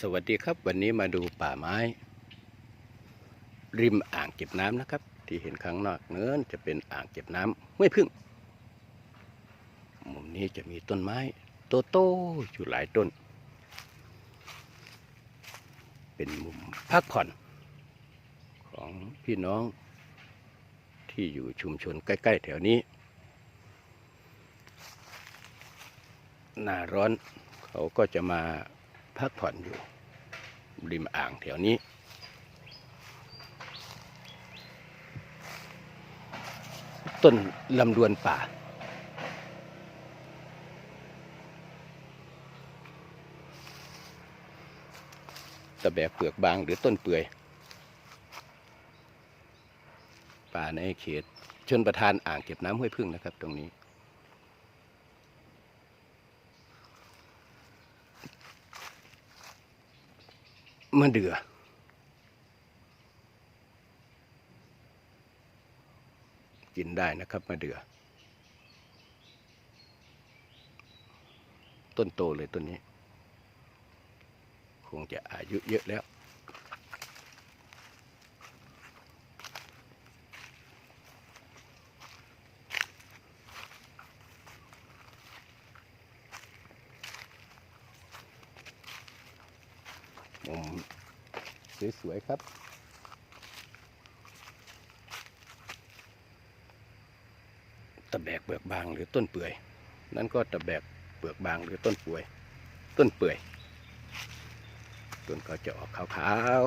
สวัสดีครับวันนี้มาดูป่าไม้ ริมอ่างเก็บน้ำนะครับ ที่เห็นข้างนอกเนื้อนจะเป็นอ่างเก็บน้ำห้วยพึ่งมุมนี้จะมีต้นไม้โตโตๆอยู่หลายต้น เป็นมุมพักผ่อนของพี่น้องที่อยู่ชุมชนใกล้ๆแถวนี้ หน้าร้อนเขาก็จะมา พักผ่อนอยู่ ริมอ่างแถวนี้ ต้นลำดวนป่า ตะแบกเปลือกบางหรือต้นเปื่อย ป่าในเขตชนประทานอ่างเก็บน้ำห้วยพึ่งนะครับตรงนี้ มะเดือกินได้นะครับมาเดือ ต้นโตเลยต้นนี้ คงจะอายุเยอะแล้ว มุมสวยๆครับตะแบกเปลือกบางหรือต้นเปื่อย นั่นก็ตะแบกเปลือกบางหรือต้นป่วย ต้นเปื่อย ต้นก็จะออกขาว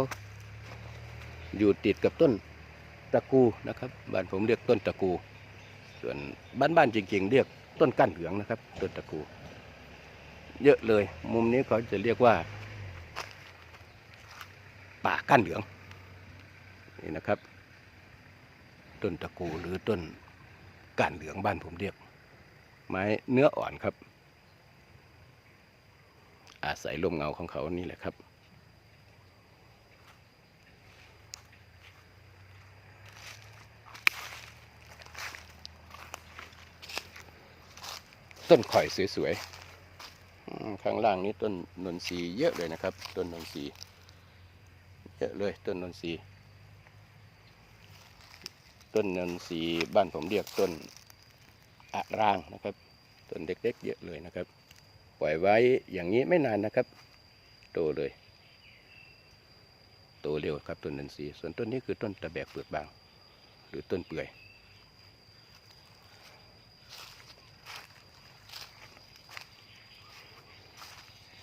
ๆ อยู่ติดกับต้นตะกูนะครับ บ้านผมเรียกต้นตะกู ส่วนบ้านๆจริงๆ เรียกต้นก้านเหลืองนะครับ ต้นตะกู เยอะเลย มุมนี้เขาจะเรียกว่า ป่าก้านเหลืองนี่นะครับ ต้นตะกูหรือต้นก้านเหลืองบ้านผมเรียก ไม้เนื้ออ่อนครับ อาศัยลมเงาของเขานี่แหละครับต้นข่อยสวยๆ ข้างล่างนี้ต้นนนทรีเยอะเลยนะครับ ต้นนนทรี เยอะเลยต้นนนทรีต้นนนทรีบ้านผมเรียกต้นอะร่างนะครับ ต้นเล็กๆเยอะเลยนะครับ ปล่อยไว้อย่างนี้ไม่นานนะครับ โตเลย โตเร็วครับต้นนนทรีส่วนต้นนี้คือต้นตะแบกเปลือกบาง หรือต้นเปื่อย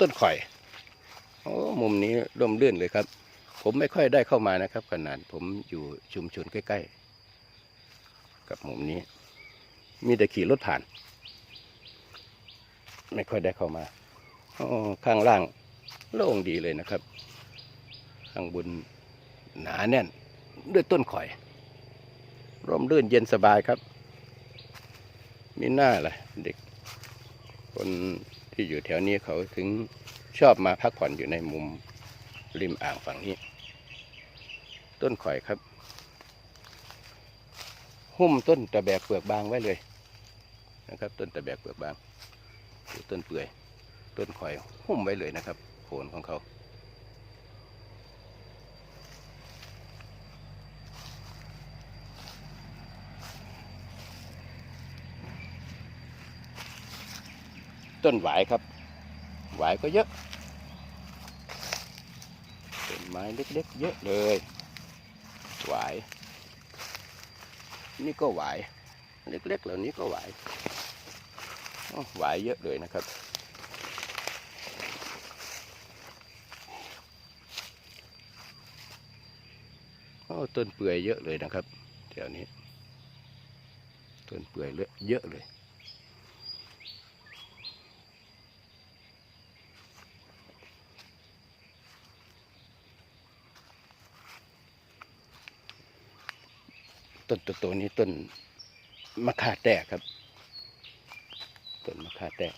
ต้นข่อย โอ้ มุมนี้ร่มรื่นเลยครับ ผมไม่ค่อยได้เข้ามานะครับ ขนาดผมอยู่ชุมชนใกล้ ๆ กับมุมนี้ มีแต่ขี่รถผ่าน ไม่ค่อยได้เข้ามาอข้างล่างโล่งดีเลยนะครับ ข้างบนหนาแน่น ด้วยต้นข่อย ร่มรื่นเย็นสบายครับ มีหน้าล่ะเด็ก คนที่อยู่แถวนี้เขาถึงชอบมาพักผ่อนอยู่ในมุมริมอ่างฝั่งนี้ ต้นข่อยครับ หุ้มต้นตะแบกเปลือกบางไว้เลยนะครับ ต้นตะแบกเปลือกบางต้นเปื่อย ต้นข่อยหุ้มไว้เลยนะครับโคนของเขาต้นหวายครับ หวายก็เยอะ ต้นไม้เล็กๆเยอะเลย หวาย นี่ก็หวาย เล็กๆเหล่านี้ก็หวายหวายเยอะเลยนะครับ โอ้ต้นเปื่อยเยอะเลยนะครับแถวนี้ ต้นเปื่อยเยอะเลย ต้นตัวนี้ต้นมะข่าแต้ครับ ต้นมะข่าแต้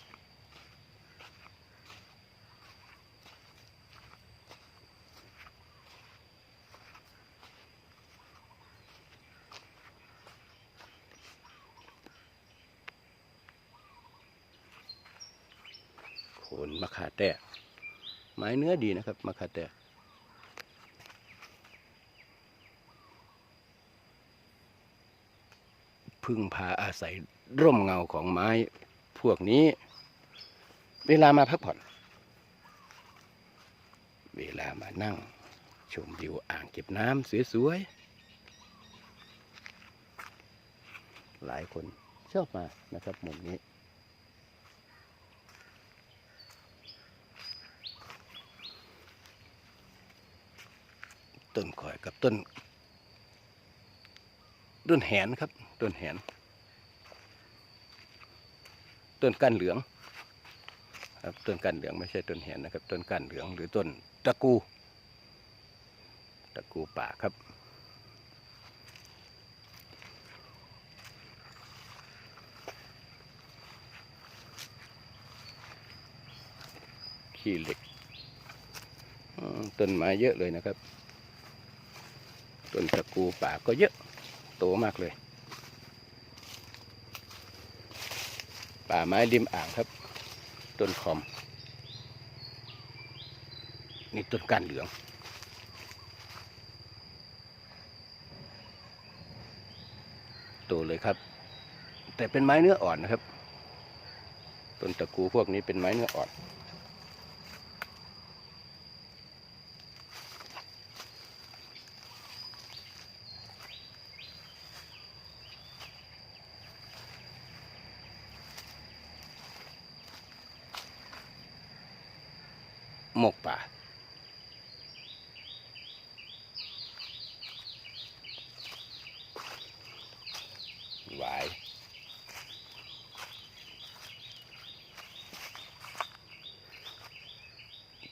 โคนมะข่าแต้ไม้เนื้อดีนะครับมะคาเตอ พึ่งพาอาศัยร่มเงาของไม้พวกนี้ เวลามาพักผ่อน เวลามานั่ง ชมวิวอ่างเก็บน้ำสวยๆ หลายคนชอบมานะครับมุมนี้ต้นข่อยกับต้น ต้นแหนครับต้นแหนต้นก้านเหลืองครับต้นก้านเหลืองไม่ใช่ต้นแหนนะครับต้นก้านเหลืองหรือต้นตะกูตะกูป่าครับ ขี้เหล็กต้นไม้เยอะเลยนะครับ ต้นตะกูป่าก็เยอะ โตมากเลย ป่าไม้ริมอ่างครับต้นคอม นี่ต้นก้านเหลือง โตเลยครับ แต่เป็นไม้เนื้ออ่อนนะครับ ต้นตะกูพวกนี้เป็นไม้เนื้ออ่อน หมกป่า หวาย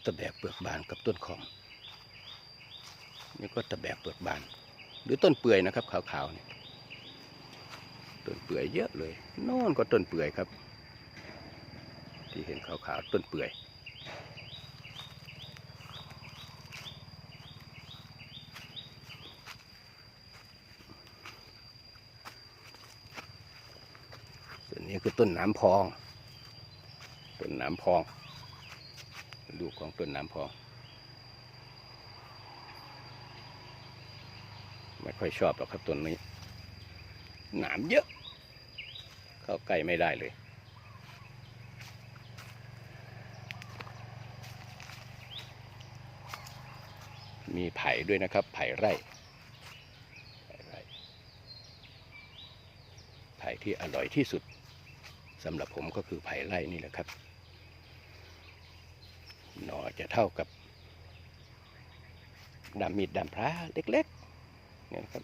ตะแบกเปลือกบานกับต้นคอม นี่ก็ตะแบกเปลือกบาน หรือต้นเปื่อยนะครับ ขาวๆนี่ต้นเปื่อยเยอะเลยโน่นก็ต้นเปื่อยครับ ที่เห็นขาวๆต้นเปื่อย นนี้คือต้นน้ำพอง ต้นน้ำพอง ลูกของต้นน้ำพอง ไม่ค่อยชอบหรอกครับต้นนี้หนามเยอะ เข้าใกล้ไม่ได้เลยมีไผ่ด้วยนะครับ ไผ่ไร่ ไผ่ที่อร่อยที่สุด สำหรับผมก็คือไผ่ไร่นี่แหละครับ หน่อจะเท่ากับดำมีดดำพร้าเล็กๆนี่นะครับ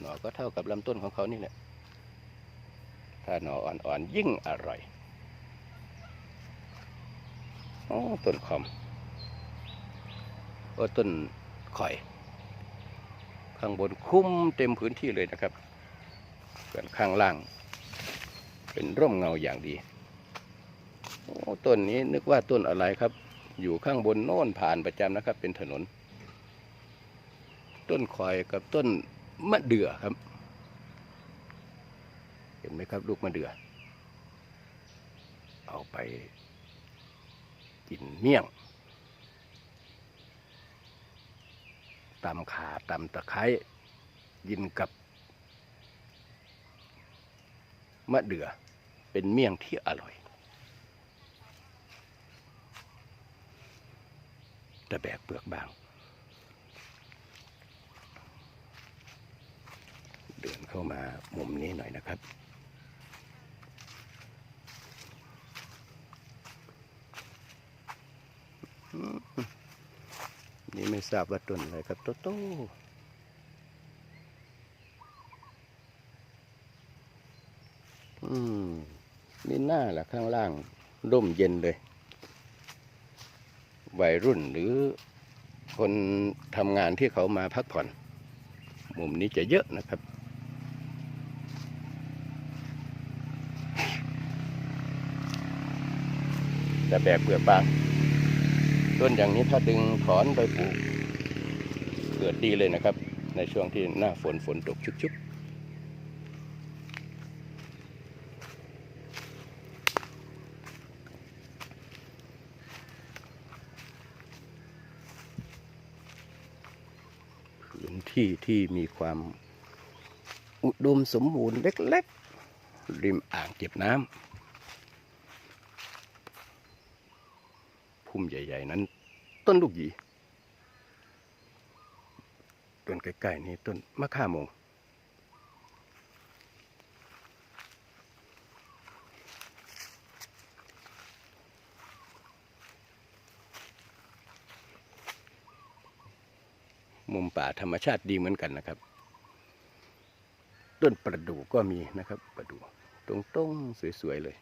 หน่อก็เท่ากับลำต้นของเขานี่แหละ ถ้าหน่ออ่อนๆยิ่งอร่อยอ๋อต้นคอมโอ้ต้นข่อย ข้างบนคุ้มเต็มพื้นที่เลยนะครับส่วนข้างล่าง เป็นร่มเงาอย่างดีโอ้ต้นนี้นึกว่าต้นอะไรครับ อยู่ข้างบนโน่นผ่านประจำนะครับ เป็นถนน ต้นข่อยกับต้นมะเดื่อครับ เห็นไหมครับ ลูกมะเดื่อ เอาไปกินเมี่ยงตำขาตำตะไคร้ยินกับมะเดื่อ เป็นเมี่ยงที่อร่อย แต่แบกเปลือกบาง เดินเข้ามามุมนี้หน่อยนะครับนี่ไม่ทราบว่าต้นอะไรครับโตโตอืม นี่หน้าละข้างล่างร่มเย็นเลย วัยรุ่นหรือคนทำงานที่เขามาพักผ่อน มุมนี้จะเยอะนะครับแต่แบกเปลือกบาง ต้นอย่างนี้ถ้าดึงถอนไปปลูกเกิดดีเลยนะครับ ในช่วงที่หน้าฝนฝนตกชุก ที่ที่มีความอุดมสมบูรณ์เล็กๆ ริมอ่างเก็บน้ำพุ่มใหญ่ ๆ นั้น ต้นลูกหยีต้นใกล้ ๆ นี้ต้นมะข่ามง มุมป่าธรรมชาติดีเหมือนกันนะครับ ต้นประดู่ก็มีนะครับประดู่ตรงๆสวยๆเลย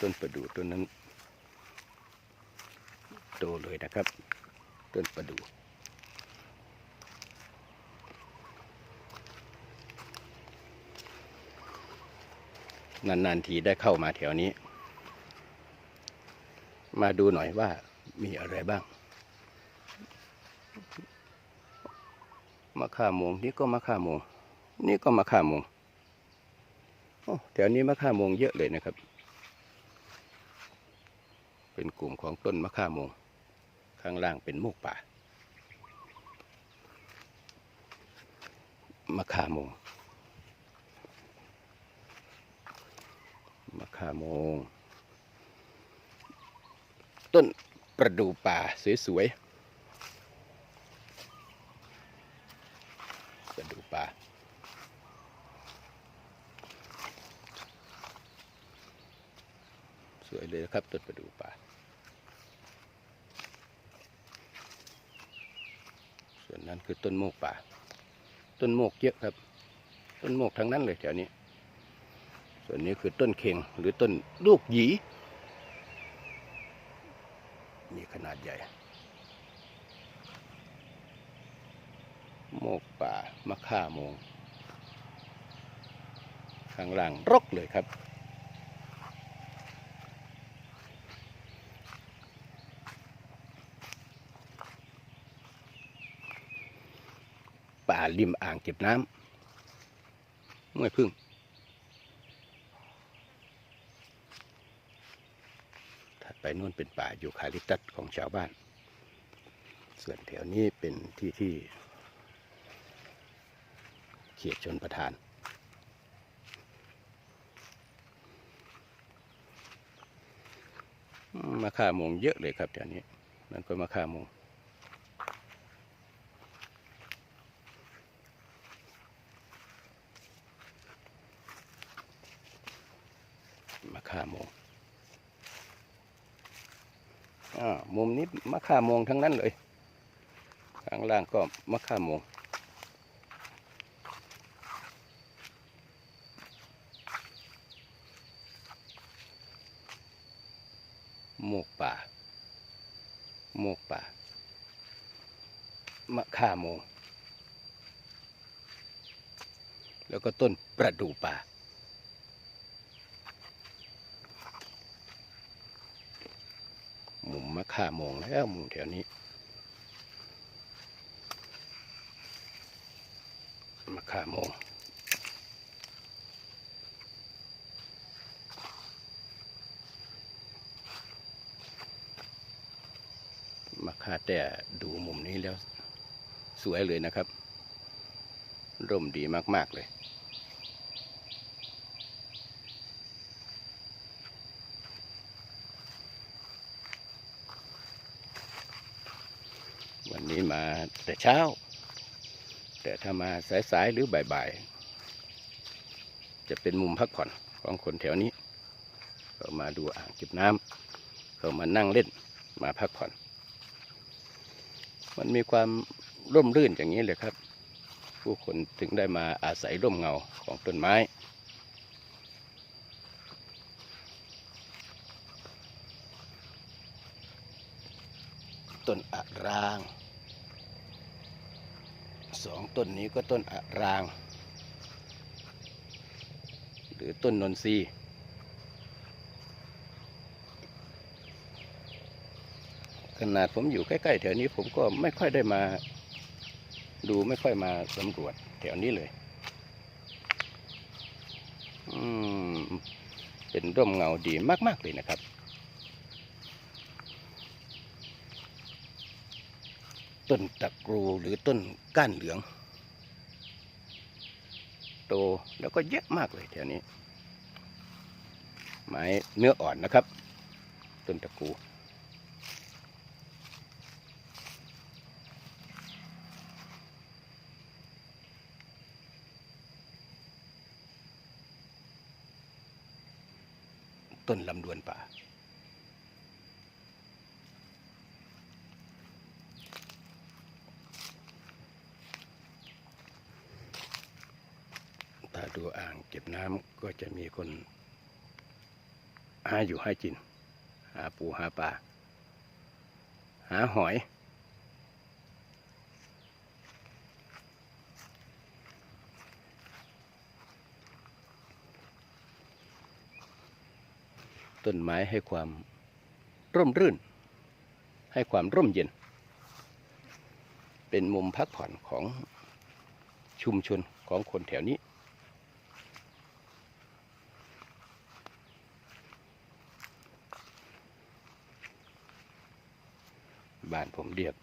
ต้นประดู่ต้นนั้น โตเลยนะครับ ต้นประดู่นานๆทีได้เข้ามาแถวนี้ มาดูหน่อยว่ามีอะไรบ้างมะข่ามงนี่ก็มะข่ามง นี่ก็มะข่ามงโอ้แถวนี้มะข่ามงเยอะเลยนะครับ เป็นกลุ่มของต้นมะข่ามง ข้างล่างเป็นโมกป่ามะขามงมะขามง ต้นประดู่ป่าสวยๆประดู่ป่าสวยเลยนะครับต้นประดู่ป่า ส่วนนั้นคือต้นโมกป่า ต้นโมกเยอะครับ ต้นโมกทั้งนั้นเลยแถวนี้ ส่วนนี้คือต้นเข่งหรือต้นลูกหยีมีขนาดใหญ่ โมกป่ามะข่าโมง ข้างล่างรกเลยครับาริมอ่างเก็บน้ำห้วยพึ่ง ถัดไปนู่นเป็นป่ายูคาลิปตัสของชาวบ้าน ส่วนแถวนี้เป็นที่ที่ เขตชนประทานมาค่ามงเยอะเลยครับแถวนี้นั่นก็มาค่ามง ข่าโมงอ่ามุมนี้มะข่าโมงทั้งนั้นเลยข้างล่างก็มะข่าโมง โมกป่า โมกป่า มะข่าโมง แล้วก็ต้นประดู่ป่า มุมมะข่าโมงแล้วมุมแถวนี้ มะข่าโมงมะข่าแต่ดูมุมนี้แล้วสวยเลยนะครับ ร่มดีมาก ๆ เลย วันนี้มาแต่เช้า แต่ถ้ามาสายๆหรือบ่ายๆ จะเป็นมุมพักผ่อนของคนแถวนี้เขามาดูอ่างเก็บน้ำเขามานั่งเล่นมาพักผ่อน มันมีความร่มรื่นอย่างนี้เลยครับ ผู้คนถึงได้มาอาศัยร่มเงาของต้นไม้ต้นอะราง สองต้นนี้ก็ต้นอะราง หรือต้นนนทรีขนาดผมอยู่ใกล้ๆแถวนี้ผมก็ไม่ค่อยได้มา ดูไม่ค่อยมาสำรวจแถวนี้เลย อืม เป็นร่มเงาดีมากๆเลยนะครับ ต้นตะกรูหรือต้นก้านเหลือง โตแล้วก็เยอะมากเลยแถวนี้ ไม้เนื้ออ่อนนะครับ ต้นตะกรูต้นลำดวนป่าถ้าดูอ่างเก็บ น้ำก็จะมีคนหาอยู่ให้กิน หาปูหาปลาหาหอย ต้นไม้ให้ความร่มรื่น ให้ความร่มเย็น เป็นมุมพักผ่อนของชุมชนของคนแถวนี้านผมเรียก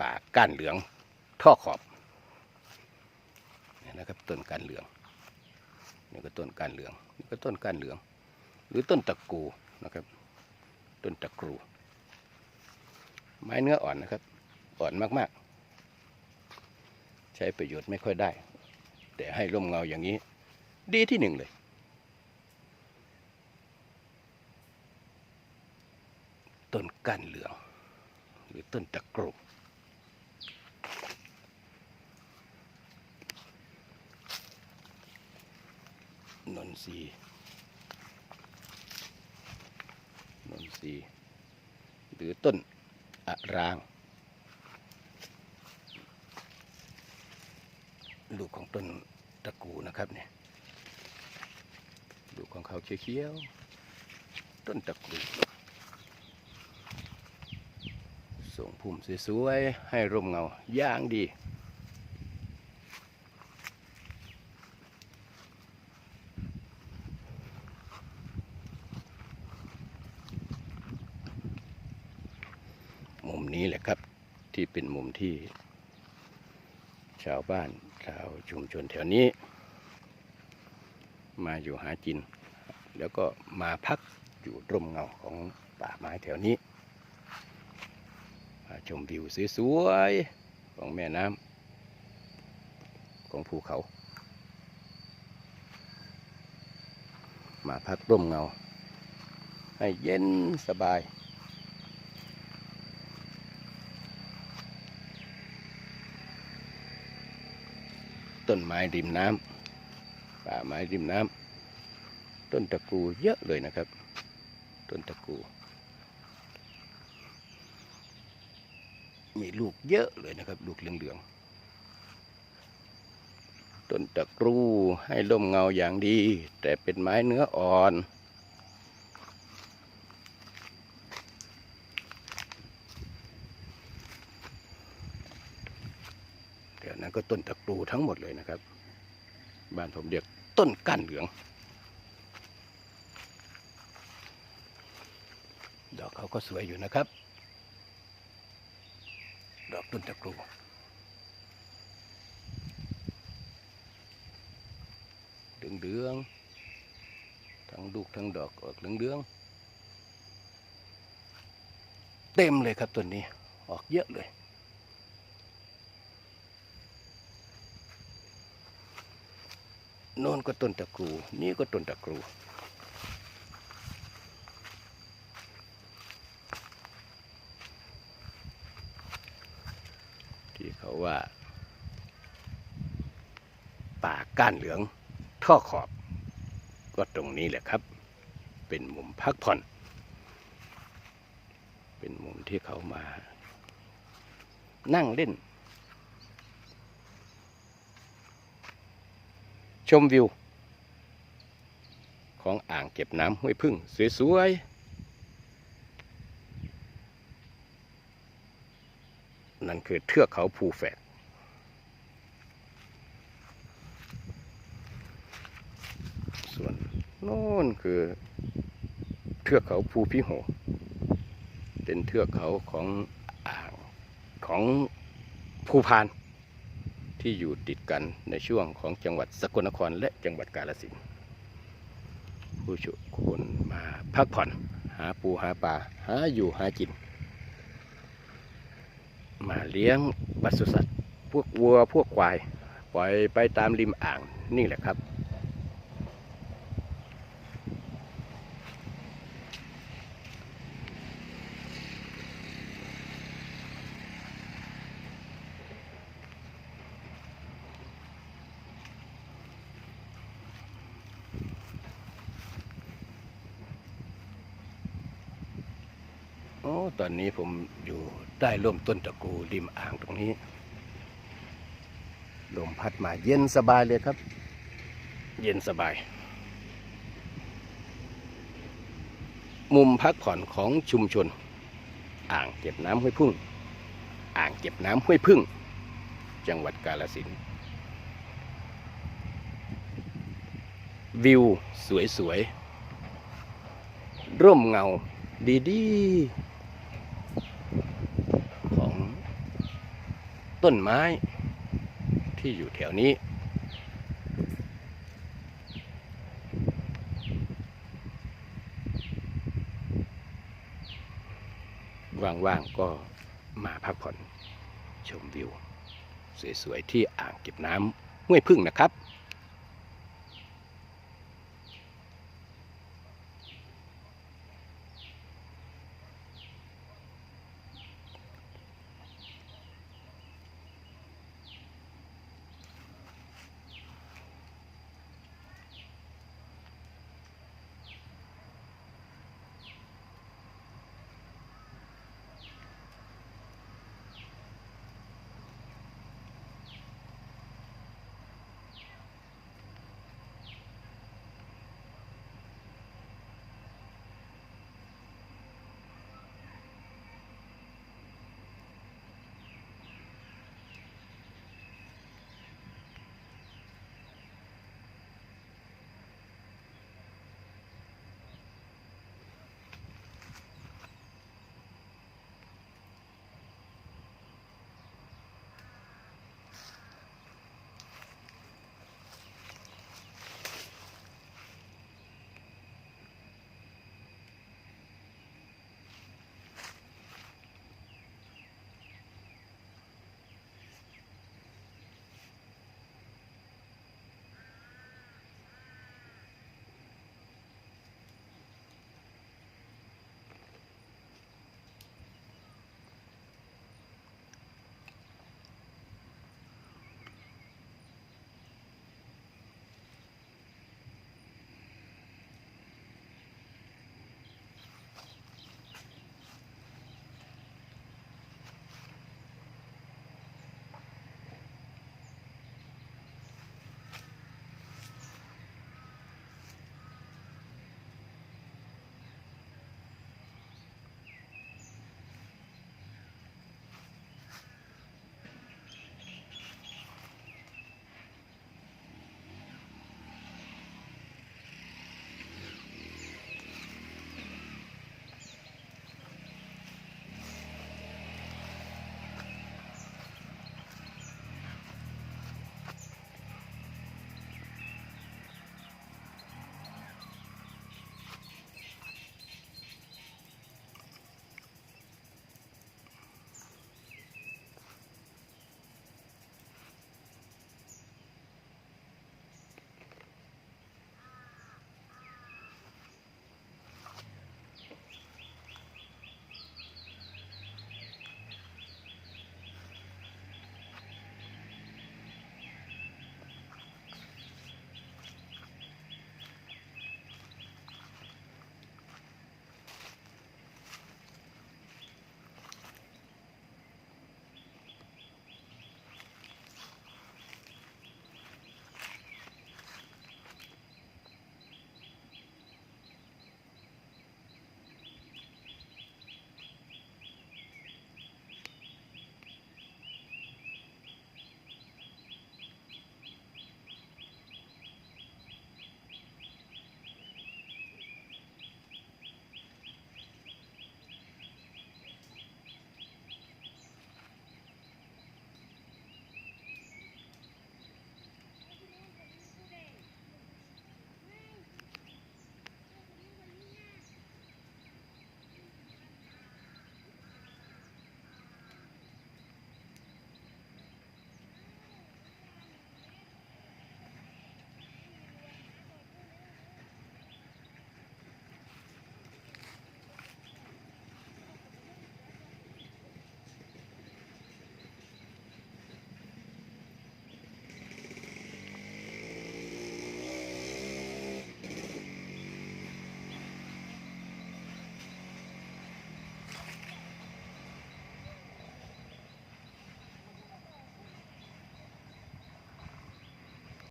ป่าก้านเหลืองท่อขอบนี่นะครับต้นก้านเหลืองนี่ก็ต้นก้านเหลืองนี่ก็ต้นก้านเหลือง หรือต้นตะกูนะครับ ต้นตะกรู ไม้เนื้ออ่อนนะครับ อ่อนมากๆ ใช้ประโยชน์ไม่ค่อยได้ แต่ให้ร่มเงาอย่างนี้ ดีที่หนึ่งเลยต้นก้านเหลือง รือต้นตะกรูนนทรีนนทรีหรือต้นอะราง ลูกของต้นตะกูนะครับเนี่ยลูกของเขาเขียวๆต้นตะกูส่ง พุ่มสวยๆ ให้ร่มเงาอย่างดี มุมนี้แหละครับที่เป็นมุมที่ ชาวบ้านชาวชุมชนแถวนี้ มาอยู่หากิน แล้วก็มาพักอยู่ร่มเงาของป่าไม้แถวนี้ ชมวิวสวยๆของแม่น้ำของภูเขา มาพักร่มเงา ให้เย็นสบายต้นไม้ริมน้ำป่าไม้ริมน้ำต้นตะกูเยอะเลยนะครับ ต้นตะกู มีลูกเยอะเลยนะครับ ลูกเหลืองๆต้นตะกรูให้ร่มเงาอย่างดี แต่เป็นไม้เนื้ออ่อนแถวนั้นก็ต้นตะกรูทั้งหมดเลยนะครับ บ้านผมเรียกต้นก้านเหลือง ดอกเขาก็สวยอยู่นะครับ ต้นตะกรูเหลืองเดืองทั้งลูกทั้งดอกออกเหลืองเดืองเต็มเลยครับต้นนี้ออกเยอะเลย โน่นก็ต้นตะกรู นี่ก็ต้นตะกรู ที่เขาว่า ป่าก้านเหลือง ท่อขอบ ก็ตรงนี้แหละครับ เป็นมุมพักผ่อน เป็นมุมที่เขามา นั่งเล่น ชมวิว ของอ่างเก็บน้ำห้วยพึ่งสวยๆนั่นคือเทือกเขาภูแฝก ส่ว นโน่นคือเทือกเขาภูพิโหเป็นเทือกเขาของอ่างของภูพาน ที่อยู่ติดกันในช่วงของจังหวัดสกลนครและจังหวัดกาฬสินธุ์ผู้ชมคนมาพักผ่อน หาปูหาปลาหาอยู่หากิน มาเลี้ยงปศุสัตว์ พวกวัวพวกควาย ปล่อยไปตามริมอ่างนี่แหละครับ นนี้ผมอยู่ใต้ร่มต้นตะกูริมอ่างตรงนี้ ลมพัดมาเย็นสบายเลยครับ เย็นสบาย มุมพักผ่อนของชุมชน อ่างเก็บน้ำห้วยพึ่ง อ่างเก็บน้ำห้วยพึ่ง จังหวัดกาฬสินธุ์วิวสวยๆ ร่มเงาดีๆ ของ ต้นไม้ที่อยู่แถวนี้ ว่างๆก็มาพักผ่อนชมวิว สวย ๆ ที่อ่างเก็บน้ำห้วยพึ่งนะครับ